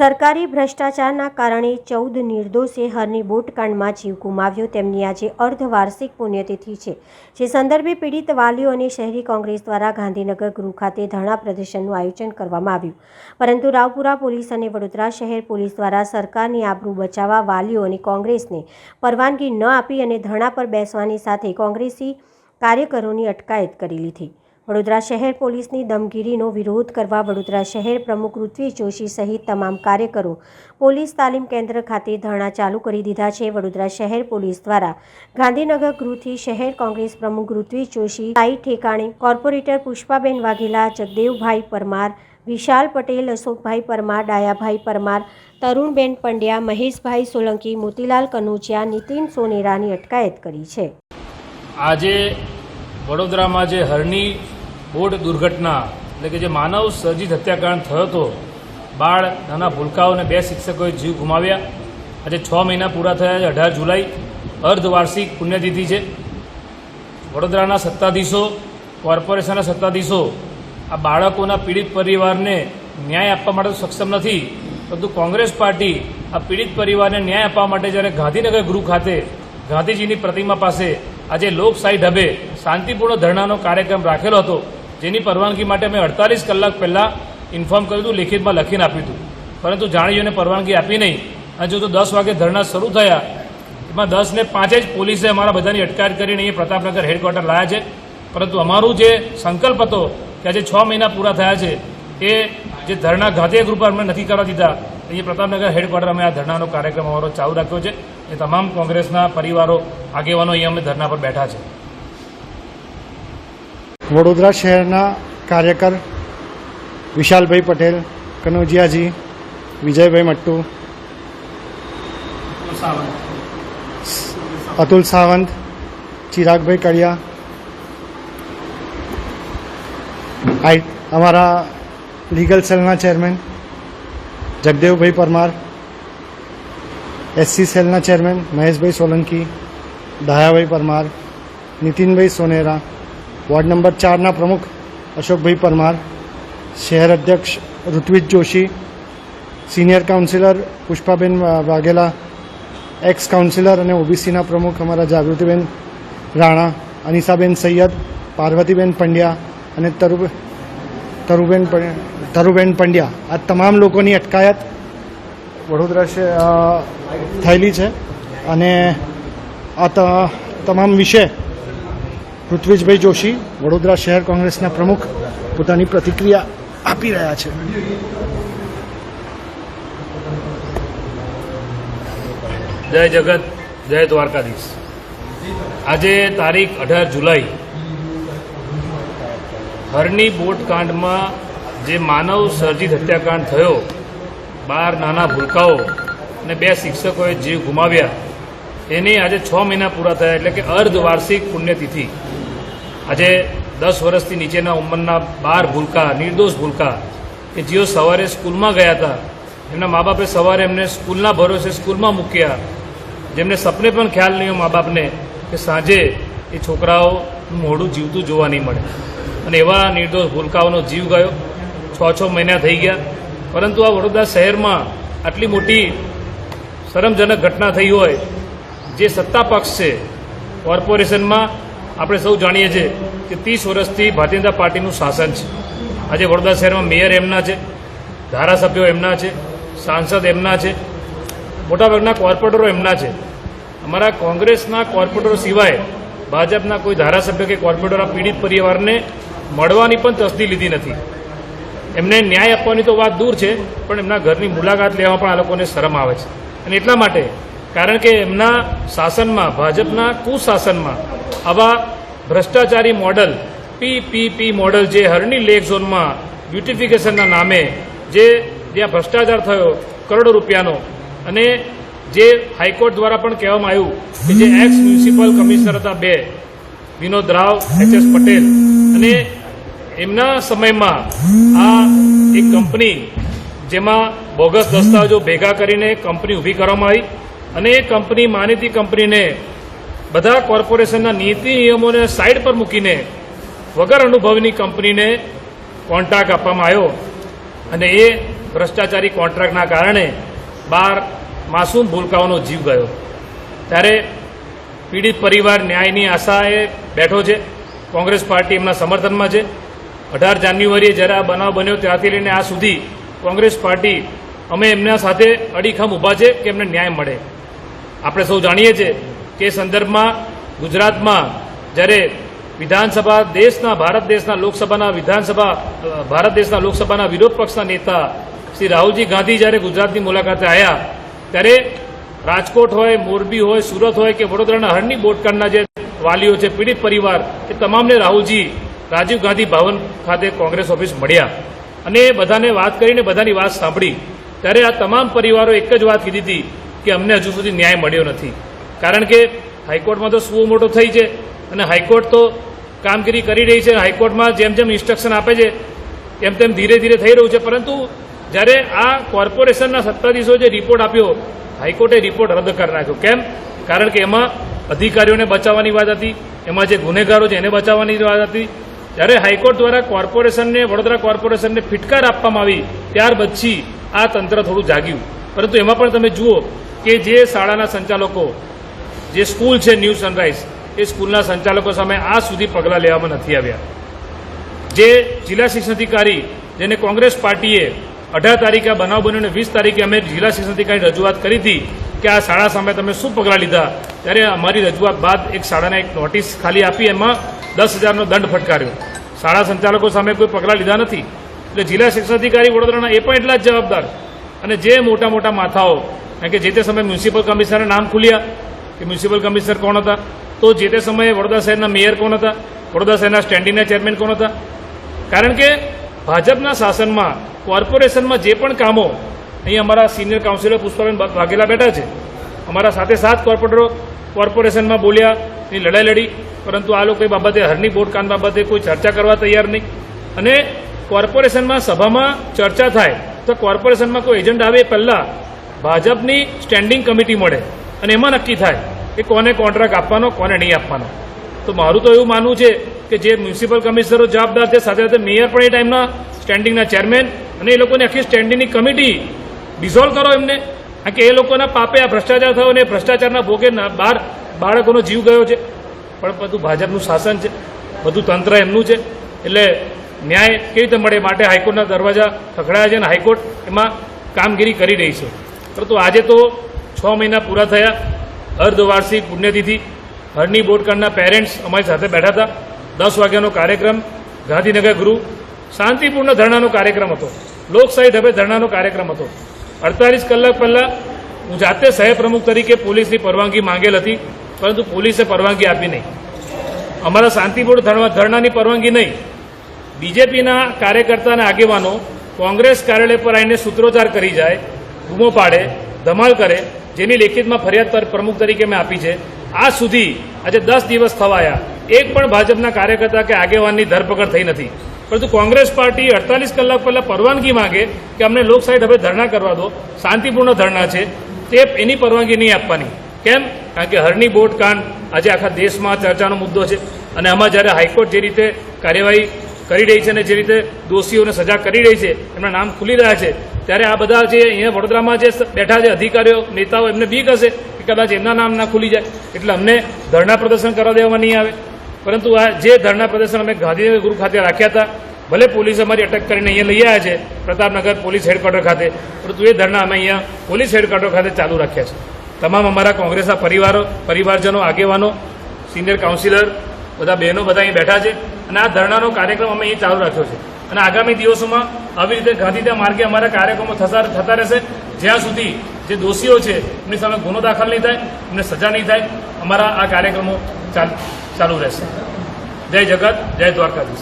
સરકારી ભ્રષ્ટાચારના કારણે ચૌદ નિર્દોષે હરની બોટકાંડમાં જીવ ગુમાવ્યો. તેમની આજે અર્ધવાર્ષિક પુણ્યતિથિ છે. જે સંદર્ભે પીડિત વાલીઓ અને શહેરી કોંગ્રેસ દ્વારા ગાંધીનગર ગૃહ ખાતે ધરણા પ્રદર્શનનું આયોજન કરવામાં આવ્યું. પરંતુ રાવપુરા પોલીસ અને વડોદરા શહેર પોલીસ દ્વારા સરકારની આબરૂ બચાવવા વાલીઓ અને કોંગ્રેસને પરવાનગી ન આપી અને ધરણા પર બેસવાની સાથે કોંગ્રેસી કાર્યકરોની અટકાયત કરી લીધી. વડોદરા શહેર પોલીસની દમગીરીનો વિરોધ કરવા વડોદરા શહેર પ્રમુખ ઋત્વી જોશી સહિત તમામ કાર્યકરો પોલીસ તાલીમ કેન્દ્ર ખાતે ધરણા ચાલુ કરી દીધા છે. વડોદરા શહેર પોલીસ દ્વારા ગાંધીનગર ગૃહથી શહેર કોંગ્રેસ પ્રમુખ ઋત્વી જોશી, સાઈ ઠેકાણે કોર્પોરેટર પુષ્પાબેન વાઘેલા, જગદેવભાઈ પરમાર, વિશાલ પટેલ, અશોકભાઈ પરમાર, ડાયાભાઈ પરમાર, તરુણબેન પંડ્યા, મહેશભાઈ સોલંકી, મોતીલાલ કનોજિયા, નીતિન સોનેરાની અટકાયત કરી છે. આજે વડોદરામાં જે હરની બોટ દુર્ઘટના, એટલે કે જે માનવ સર્જિત હત્યાકાંડ થયો હતો, બાળ નાના ભૂલકાઓ અને બે શિક્ષકોએ જીવ ગુમાવ્યા. આજે છ મહિના પૂરા થયા છે, અઢાર જુલાઈ, અર્ધવાર્ષિક પુણ્યતિથિ છે. વડોદરાના સત્તાધીશો, કોર્પોરેશનના સત્તાધીશો, આ બાળકોના પીડિત પરિવારને ન્યાય આપવા માટે સક્ષમ નથી, પરંતુ કોંગ્રેસ પાર્ટી આ પીડિત પરિવારને ન્યાય આપવા માટે જ્યારે ગાંધીનગર ગૃહ ખાતે ગાંધીજીની પ્રતિમા પાસે આજે લોકશાહી ઢબે શાંતિપૂર્ણ ધરણાનો કાર્યક્રમ રાખેલો હતો જેની પરવાનગી માટે અમે અડતાલીસ કલાક પહેલાં ઇન્ફોર્મ કર્યું હતું, લેખિતમાં લખીને આપ્યું હતું. પરંતુ જાણીઓને પરવાનગી આપી નહીં. અને જો તો દસ વાગે ધરણા શરૂ થયા, એમાં દસ ને પાંચે જ પોલીસે અમારા બધાની અટકાયત કરીને એ પ્રતાપનગર હેડક્વાર્ટર લાયા છે. પરંતુ અમારું જે સંકલ્પ હતો કે આજે છ મહિના પૂરા થયા છે, એ જે ધરણા ઘાતીય ગ્રુપ અમને નથી કરવા દીધા, અહીંયા પ્રતાપનગર હેડક્વાર્ટર અમે આ ધરણાનો કાર્યક્રમ અમારો ચાલુ રાખ્યો છે. એ તમામ કોંગ્રેસના પરિવારો, આગેવાનો અહીંયા અમે ધરણા પર બેઠા છે. વડોદરા શહેરના કાર્યકર વિશાલભાઈ પટેલ, કનોજિયાજી, વિજયભાઈ મટ્ટુ, અતુલ સાવંત, ચિરાગભાઈ કડિયા આઈ અમારા લીગલ સેલના ચેરમેન, જગદેવભાઈ પરમાર, એસસી સેલના chairman, Maheshbhai Solanki Dayabhai Parmar, Nitinbhai Sonera ward number ચારના પ્રમુખ અશોકભાઈ પરમાર, શહેર અધ્યક્ષ Ritvij Joshi, senior councillor Pushpaben Vaghela, ex councillor અને ઓબીસીના પ્રમુખ અમારા જાગૃતિબેન રાણા, અનિસાબેન સૈયદ, પાર્વતીબેન પંડ્યા અને તરુ તરુબેન તરુબેન પંડ્યા. આ તમામ લોકોની અટકાયત વડોદરા થયેલી છે અને આ તમામ વિશે ઋત્વિજભાઈ જોશી વડોદરા શહેર કોંગ્રેસના પ્રમુખ પોતાની પ્રતિક્રિયા આપી રહ્યા છે. જય જગત, જય દ્વારકાધીશ. આજે તારીખ અઢાર જુલાઈ. હરની બોટ કાંડમાં જે માનવ સર્જિત હત્યાકાંડ થયો, બાર નાના ભૂલકાઓ અને બે શિક્ષકોએ જીવ ગુમાવ્યા, એની આજે છ મહિના પૂરા થયા એટલે કે અર્ધવાર્ષિક પુણ્યતિથિ. આજે દસ વર્ષથી નીચેના ઉંમરના બાર ભૂલકા, નિર્દોષ ભૂલકા કે જેઓ સવારે સ્કૂલમાં ગયા હતા એમના મા બાપે સવારે એમને સ્કૂલના ભરોસે સ્કૂલમાં મૂક્યા, જેમને સપને પણ ખ્યાલ નહીં મા બાપને કે સાંજે એ છોકરાઓનું મોઢું જીવતું જોવા નહીં મળે. અને એવા નિર્દોષ ભૂલકાઓનો જીવ ગયો. છ છ મહિના થઈ ગયા. પરંતુ આ વડોદરા શહેરમાં આટલી મોટી શરમજનક ઘટના થઈ હોય, જે સત્તા પક્ષ છે, કોર્પોરેશનમાં આપણે સૌ જાણીએ છીએ કે ત્રીસ વર્ષથી ભારતીય જનતા પાર્ટીનું શાસન છે. આજે વડોદરા શહેરમાં મેયર એમના છે, ધારાસભ્યો એમના છે, સાંસદ એમના છે, મોટાભાગના કોર્પોરેટરો એમના છે. અમારા કોંગ્રેસના કોર્પોરેટરો સિવાય ભાજપના કોઈ ધારાસભ્ય કે કોર્પોરેટર આ પીડિત પરિવારને મળવાની પણ તસ્દી લીધી નથી. એમને ન્યાય આપવાની તો વાત દૂર છે, પણ એમના ઘરની મુલાકાત લેવામાં પણ આ લોકોને શરમ આવે છે. અને એટલા માટે કારણ કે એમના શાસનમાં, ભાજપના કુશાસનમાં આવા ભ્રષ્ટાચારી મોડલ પીપીપી મોડલ જે હરણી લેક ઝોનમાં બ્યુટિફિકેશનના નામે જે જ્યાં ભ્રષ્ટાચાર થયો કરોડો રૂપિયાનો અને જે હાઈકોર્ટ દ્વારા પણ કહેવામાં આવ્યું કે જે એક્સ મ્યુનિસિપલ કમિશનર હતા બે, વિનોદ રાવ, એચ એસ પટેલ અને એમના સમયમાં આ એક કંપની જેમાં બોગસ દસ્તાવેજો ભેગા કરીને કંપની ઊભી કરવામાં આવી. અને એ કંપની માનીતી કંપનીને બધા કોર્પોરેશનના નીતિ નિયમોને સાઈડ પર મૂકીને વગર અનુભવની કંપનીને કોન્ટ્રાક્ટ આપવામાં આવ્યો. અને એ ભ્રષ્ટાચારી કોન્ટ્રાક્ટના કારણે બાર માસૂમ ભૂલકાઓનો જીવ ગયો. ત્યારે પીડિત પરિવાર ન્યાયની આશાએ બેઠો છે. કોંગ્રેસ પાર્ટી એમના સમર્થનમાં છે. અઢાર જાન્યુઆરીએ જ્યારે આ બનાવ બન્યો ત્યારથી લઈને આ સુધી કોંગ્રેસ પાર્ટી અમે એમના સાથે અડીખમ ઊભા છે કે એમને ન્યાય મળે. આપણે સૌ જાણીએ છીએ કે સંદર્ભમાં ગુજરાતમાં જ્યારે વિધાનસભા દેશના, ભારત દેશના લોકસભાના વિધાનસભા ભારત દેશના લોકસભાના વિરોધ પક્ષના નેતા શ્રી રાહુલજી ગાંધી જ્યારે ગુજરાતની મુલાકાતે આવ્યા ત્યારે રાજકોટ હોય, મોરબી હોય, સુરત હોય કે વડોદરાના હરની બોટકાંડના જે વાલીઓ છે, પીડિત પરિવાર, એ તમામને રાહુલજી, રાજીવ ગાંધી ભવન ખાતે કોંગ્રેસ ઓફિસ મળ્યા. અને બધાને વાત કરીને બધાની વાત સાંભળી. ત્યારે આ તમામ પરિવારો એક જ વાત કીધી હતી કે અમને હજુ સુધી ન્યાય મળ્યો નથી. કારણ કે હાઈકોર્ટમાં તો સુઓ મોટો થઈ છે અને હાઈકોર્ટ તો કામગીરી કરી રહી છે. હાઈકોર્ટમાં જેમ જેમ ઇન્સ્ટ્રક્શન આપે છે તેમ તેમ ધીરે ધીરે થઈ રહ્યું છે. પરંતુ જ્યારે આ કોર્પોરેશનના સત્તાધીશો જે રિપોર્ટ આપ્યો, હાઈકોર્ટે રિપોર્ટ રદ કરી નાખ્યો. કેમ? કારણ કે એમાં અધિકારીઓને બચાવવાની વાત હતી, એમાં જે ગુનેગારો છે એને બચાવવાની વાત હતી. જ્યારે હાઈકોર્ટ દ્વારા કોર્પોરેશનને, વડોદરા કોર્પોરેશનને ફિટકાર આપવામાં આવી, ત્યાર પછી આ તંત્ર થોડું જાગ્યું. પરંતુ એમાં પણ તમે જુઓ કે જે શાળાના સંચાલકો, જે સ્કૂલ છે ન્યૂ સનરાઈઝ, એ સ્કૂલના સંચાલકો સામે આ સુધી પગલાં લેવામાં નથી આવ્યા. જે જિલ્લા શિક્ષણ અધિકારી, જેને કોંગ્રેસ પાર્ટીએ અઢાર તારીખે બનાવ બન્યો અને વીસ તારીખે અમે જિલ્લા શિક્ષણ અધિકારી રજૂઆત કરી હતી કે આ શાળા સામે તમે શું પગલાં લીધા, ત્યારે અમારી રજૂઆત બાદ એક શાળાને એક નોટિસ ખાલી આપી, એમાં દસ હજારનો દંડ ફટકાર્યો. શાળા સંચાલકો સામે કોઈ પગલાં લીધા નથી. એટલે જિલ્લા શિક્ષણ અધિકારી વડોદરાના એ પણ એટલા જ જવાબદાર. અને જે મોટા મોટા માથાઓ કારણ કે જે તે સમયે મ્યુનિસિપલ કમિશનરના નામ ખુલ્યા કે મ્યુનિસિપલ કમિશનર કોણ હતા? તો જે તે સમયે વડોદરા શહેરના મેયર કોણ હતા? વડોદરા શહેરના સ્ટેન્ડિંગના ચેરમેન કોણ હતા? કારણ કે ભાજપના શાસનમાં, કોર્પોરેશનમાં જે પણ કામો, અહીં અમારા સિનિયર કાઉન્સિલર પુષ્પાબેન વાઘેલા બેઠા છે. અમારા સાથે સાત કોર્પોરેટરો કોર્પોરેશનમાં બોલ્યા, એની લડાઈ લડી. પરંતુ આ લોકો એ બાબતે હરની બોટકાન બાબતે કોઈ ચર્ચા કરવા તૈયાર નહીં. અને કોર્પોરેશનમાં સભામાં ચર્ચા થાય, તો કોર્પોરેશનમાં કોઈ એજન્ટ આવે પહેલાં ભાજપની સ્ટેન્ડિંગ કમિટી મળે અને એમાં નક્કી થાય કે કોને કોન્ટ્રાક્ટ આપવાનો, કોને નહીં આપવાનો. તો મારું તો એવું માનવું છે કે જે મ્યુનિસિપલ કમિશનરો જવાબદાર છે, સાથે સાથે મેયર પણ એ ટાઈમના સ્ટેન્ડિંગના ચેરમેન અને એ લોકોની આખી સ્ટેન્ડિંગની કમિટી ડિઝોલ્વ કરો એમને. કારણ કે એ લોકોના પાપે આ ભ્રષ્ટાચાર થયો અને ભ્રષ્ટાચારના ભોગે બાર બાળકોનો જીવ ગયો છે. પણ બધું ભાજપનું શાસન છે. બધું તંત્ર એમનું છે. એટલે ન્યાય કેવી રીતે મળે? માટે હાઈકોર્ટના દરવાજા ખખડાયા છે અને હાઈકોર્ટ એમાં કામગીરી કરી રહી છે. પરંતુ આજે તો છ મહિના પૂરા થયા. અર્ધવાર્ષિક પુણ્યતિથિ. હરની બોટકાંડના પેરેન્ટ્સ અમારી સાથે બેઠા હતા. દસ વાગ્યાનો કાર્યક્રમ. ગાંધીનગર ગૃહ શાંતિપૂર્ણ ધરણાનો કાર્યક્રમ હતો. લોકશાહી ઢબે ધરણાનો કાર્યક્રમ હતો. અડતાલીસ કલાક પહેલાં હું જાતે સહપ્રમુખ તરીકે પોલીસની પરવાનગી માંગેલ હતી, પરંતુ પોલીસે પરવાનગી આપી નહીં. અમારા શાંતિપૂર્ણ ધરણા- ધરણાની પરવાનગી નહીં. બીજેપીના કાર્યકર્તાના આગેવાનો કોંગ્રેસ કાર્યાલય પર આવીને સૂત્રોચ્ચાર કરી જાય બૂમો પાડે, ધમાલ કરે, જેની લેખિતમાં ફરિયાદ પર પ્રમુખ તરીકે મેં આપી છે. આ સુધી આજે દસ દિવસ થવાયા. એક પણ ભાજપના કાર્યકર્તા કે આગેવાનની ધરપકડ થઈ નથી. પરંતુ કોંગ્રેસ પાર્ટી અડતાલીસ કલાક પહેલા પરવાનગી માંગે કે અમને લોકશાહી હવે ધરણા કરવા દો. શાંતિપૂર્ણ ધરણા છે. તે એની પરવાનગી નહીં આપવાની. કેમ? કારણ કે હરની બોટ કાંડ આજે આખા દેશમાં ચર્ચાનો મુદ્દો છે. અને આમાં જ્યારે હાઈકોર્ટ જે રીતે કાર્યવાહી કરી રહી છે અને જે રીતે દોષીઓને સજા કરી રહી છે, એમના નામ ખુલી રહ્યા છે. ત્યારે આ બધા જે અહીંયા વડોદરામાં જે બેઠા છે અધિકારીઓ, નેતાઓ, એમને બીક હશે કે કદાચ એમના નામ ના ખુલી જાય. એટલે અમને ધરણા પ્રદર્શન કરવા દેવામાં નહીં આવે. પરંતુ આ જે ધરણા પ્રદર્શન અમે ગાંધીનગર ગૃહ ખાતે રાખ્યા હતા, ભલે પોલીસે અમારી અટક કરીને અહીંયા લઈ આવ્યા છે, પ્રતાપનગર પોલીસ હેડક્વાર્ટર ખાતે, પરંતુ એ ધરણા અમે અહીંયા પોલીસ હેડક્વાર્ટર ખાતે ચાલુ રાખ્યા છે. તમામ અમારા કોંગ્રેસના પરિવારો, પરિવારજનો, આગેવાનો, સિનિયર કાઉન્સિલર બધા બહેનો બધા અહીં બેઠા છે અને આ ધરણાનો કાર્યક્રમ અમે અહીં ચાલુ રાખ્યો છે. અને આગામી દિવસોમાં આવી રીતે ગાંધીધા માર્ગે અમારા કાર્યક્રમો થતા થતા રહેશે. જ્યાં સુધી જે દોષીઓ છે, એમની સામે ગુનો દાખલ નહીં થાય, એમને સજા નહીં થાય, અમારા આ કાર્યક્રમો ચાલ- રહેશે. જય જગત, જય દ્વારકાધીશ.